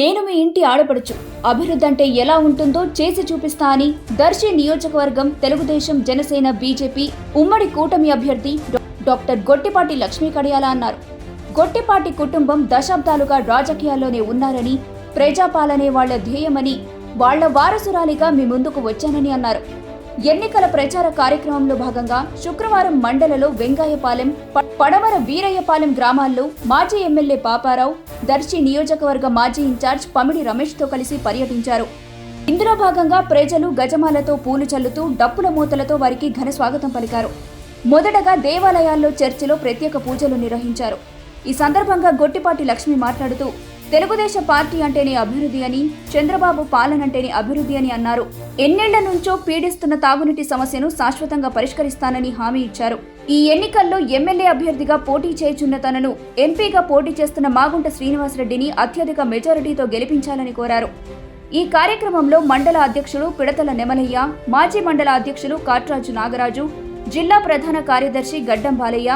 నేను మీ ఇంటి ఆడపడుచు. అభివృద్ధి అంటే ఎలా ఉంటుందో చేసి చూపిస్తా అని దర్శి నియోజకవర్గం తెలుగుదేశం జనసేన బీజేపీ ఉమ్మడి కూటమి అభ్యర్థి డాక్టర్ గొట్టిపాటి లక్ష్మీ కడియాల అన్నారు. గొట్టిపాటి కుటుంబం దశాబ్దాలుగా రాజకీయాల్లోనే ఉన్నారని ప్రజాపాలనే వాళ్ళ ధ్యేయమని వాళ్ళ వారసురాలిగా మీ ముందుకు వచ్చానని అన్నారు. ఎన్నికల ప్రచార కార్యక్రమంలో భాగంగా శుక్రవారం మండలలో వెంగాయపాలెం పడవర పడమర వీరయ్యపాలెం గ్రామాల్లో మాజీ ఎమ్మెల్యే పాపారావు దర్శి నియోజకవర్గ మాజీ ఇన్ఛార్జ్ పమిడి రమేష్తో కలిసి పర్యటించారు. ఇందులో భాగంగా ప్రజలు గజమాలతో పూలు చల్లుతూ డప్పుల మూతలతో వారికి ఘన స్వాగతం పలికారు. మొదటగా దేవాలయాల్లో చర్చిలో ప్రత్యేక పూజలు నిర్వహించారు. ఈ సందర్భంగా గొట్టిపాటి లక్ష్మి మాట్లాడుతూ తెలుగుదేశం పార్టీ అంటేనే అభివృద్ధి అని చంద్రబాబు పాలన అంటేనే అభివృద్ధి అని అన్నారు. ఎన్నేళ్ళ నుంచో పీడిస్తున్న తాగునీటి సమస్యను శాశ్వతంగా పరిష్కరిస్తానని హామీ ఇచ్చారు. ఈ ఎన్నికల్లో ఎమ్మెల్యే అభ్యర్థిగా పోటీ చేయుచున్న తనను ఎంపీగా పోటీ చేస్తున్న మాగుంట శ్రీనివాసరెడ్డిని అత్యధిక మెజారిటీతో గెలిపించాలని కోరారు. ఈ కార్యక్రమంలో మండల అధ్యక్షుడు పిడతల నెమలయ్య మాజీ మండల అధ్యక్షులు కాట్రాజు నాగరాజు జిల్లా ప్రధాన కార్యదర్శి గడ్డం బాలయ్య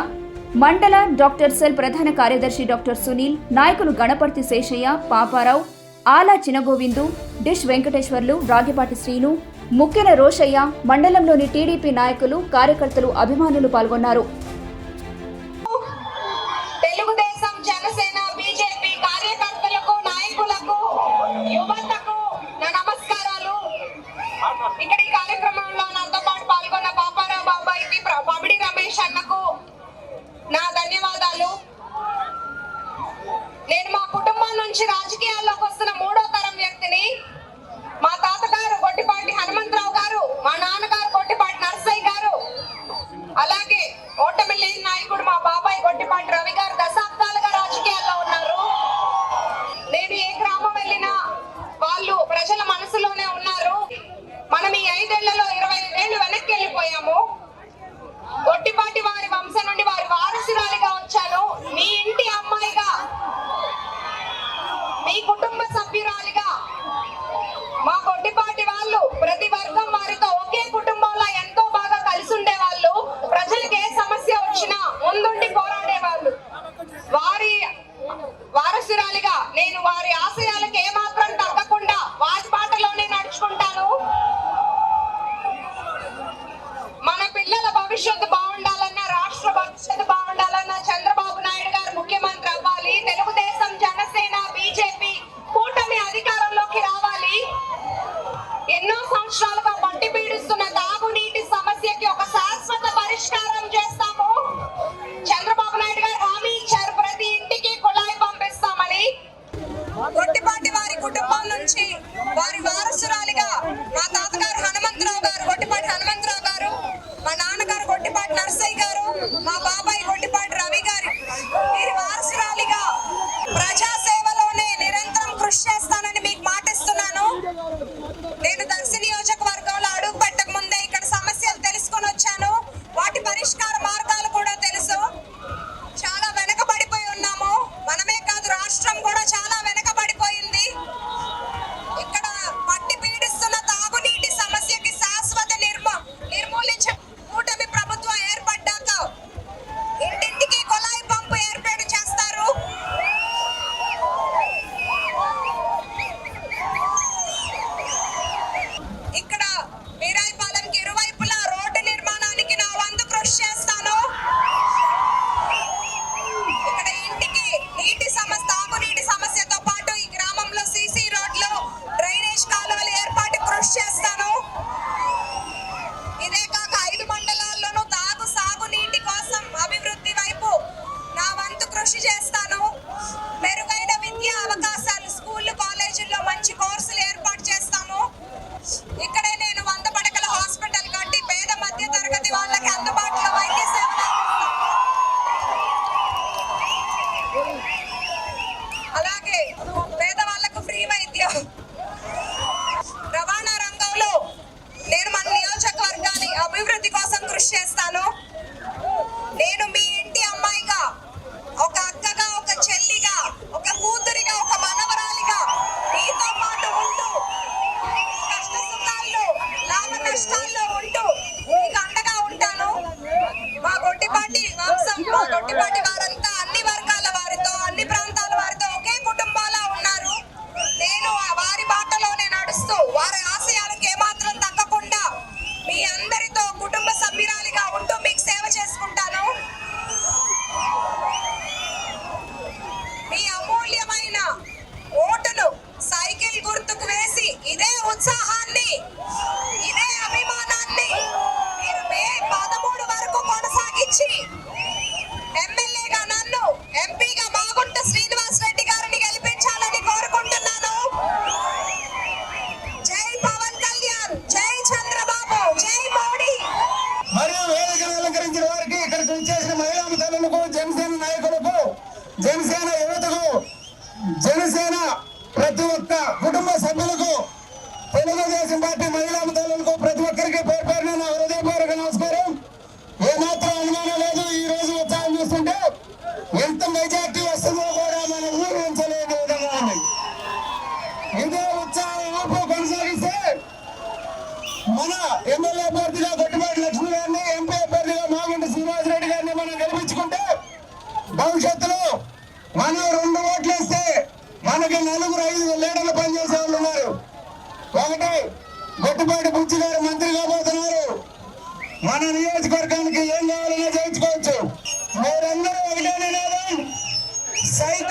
మండల డాక్టర్ సెల్ ప్రధాన కార్యదర్శి డాక్టర్ సునీల్ నాయకులు గణపర్తి శేషయ్య పాపారావు ఆలా చినగోవిందు డిష్ వెంకటేశ్వర్లు రాగిపాటి శ్రీను ముఖ్యన రోషయ్య మండలంలోని టీడీపీ నాయకులు కార్యకర్తలు అభిమానులు పాల్గొన్నారు. తెలుగుదేశం జనసేన బీజేపీ కార్యకర్తలకు నాయకులకు యువతకు నా నమస్కారాలు. ఇక్కడ ఈ కార్యక్రమంలో నాతో పాటు పాల్గొన్న పాపారావు బాబాయికి పబిడి రమేష్ అన్నకు నా ధన్యవాదాలు. నేను మా కుటుంబం నుంచి రాజకీయాల్లోకి వస్తున్న మూడో తరం వ్యక్తిని మా తాతగారు గొట్టిపాటి హనుమంతరావు గారు మా నాన్నగారు గొట్టిపాటి నర్సయ్య గారు అలాగే ఓటమి లేని నాయకుడు మా బాబాయ్ గొట్టిపాటి రవి గారు దశాబ్దాలుగా రాజకీయాల్లో ఉన్నారు. నేను ఏ గ్రామం వెళ్ళినా వాళ్ళు ప్రజల మనసులోనే ఉన్నారు. మనం ఈ ఐదేళ్ళలో ఇరవై ఏళ్ళు వెనక్కి వెళ్ళిపోయాము. వంశం నుండి వారి వారసురాలిగా వచ్చాను మీ ఇంటి venga ప్రజలకు జనసేన నాయకులకు జనసేన యువతకు జనసేన ప్రతి ఒక్క కుటుంబ సభ్యులకు తెలుగుదేశం పార్టీ మహిళా దళాలకు ప్రతి ఒక్కరికి పేరు పేరున మన ఎమ్మెల్యే అభ్యర్థిగా గొట్టిపాటి లక్ష్మి గారిని ఎంపీ అభ్యర్థిగా శ్రీనిరాజ్ రెడ్డి గారిని మనం గెలిపించుకుంటే భవిష్యత్తులో మనం రెండు ఓట్లు వేస్తే మనకి నలుగురు ఐదు లీడర్లు పనిచేసే వాళ్ళు ఉన్నారు. ఒకటి గట్టుబాటు బుచ్చి గారు మంత్రి కాబోతున్నారు. మన నియోజకవర్గానికి ఏం కావాలన్నా చేయించుకోవచ్చు. మీరందరూ ఒకటే నినాదం సైకిల్